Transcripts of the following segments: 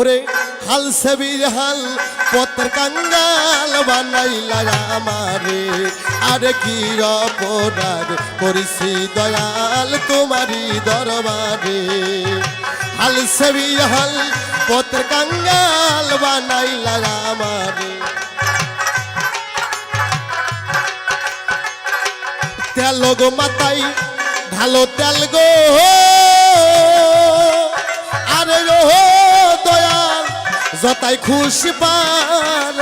ওরে হাল সেবি হাল পত্র কাঙ্গাল বানাইলা আমারে। আরে কি অপরাধ করিছি দয়াল তোমারি দরবারে। হাল সেবি হাল পত্র কাঙ্গাল বানাইলা আমারে। তেল গো মাতাই ভালো তেল গো। আরে দয়াল যতাই খুশি পার,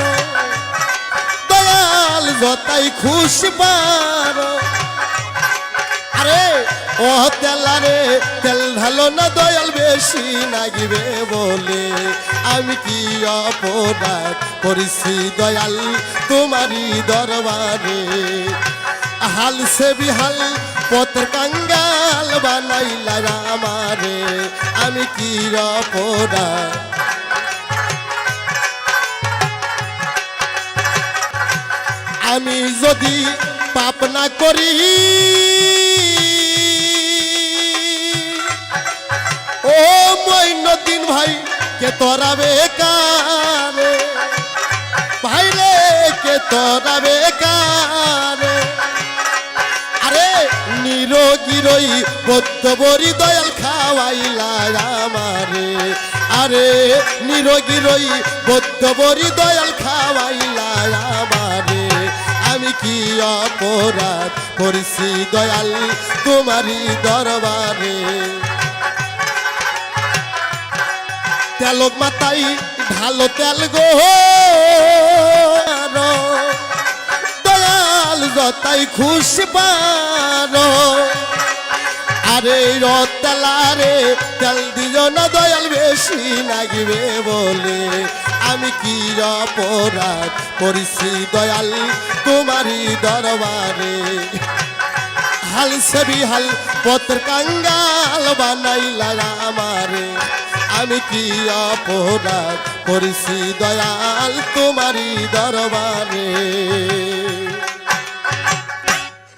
দয়াল যতাই খুশি পার। আরে, ও তেল আরে তেল ঢালো না দয়াল, বেশি নাগিবে বলে। আমি কি অপরাধ করেছি দয়াল তোমারই দরবারে? হাল সে বিহাল পত্র কাঙ্গাল বানাইলা আমারে। আমি কি অপরাধ আমি যদি পাপ না করি, ও মইনদিন ভাই, কে তোরা বেকার? ভাই রে, কে তোরা বেকার? আরে নিরোগী রই বদ্ধবরি দয়াল খাওয়াইলা আমারে। আরে নিরোগী রই বদ্ধবরি দয়াল খাওয়াইলা অপরাধ করেছি দয়াল তোমারই দরবারে। তেলক মাতাই ঢালো তেল গো দয়াল যতাই খুশি পারো। আরে রতেলারে তেল দিও না দয়াল, বেশি নাগিবে বলে। আমি কি অপরাধ করেছি দয়াল তোমারই দরবারে। হাল সেবি হাল পত্র কাঙ্গাল বানাইলা আমারে। আমি কি অপরাধ করেছি দয়াল তোমারই দরবারে।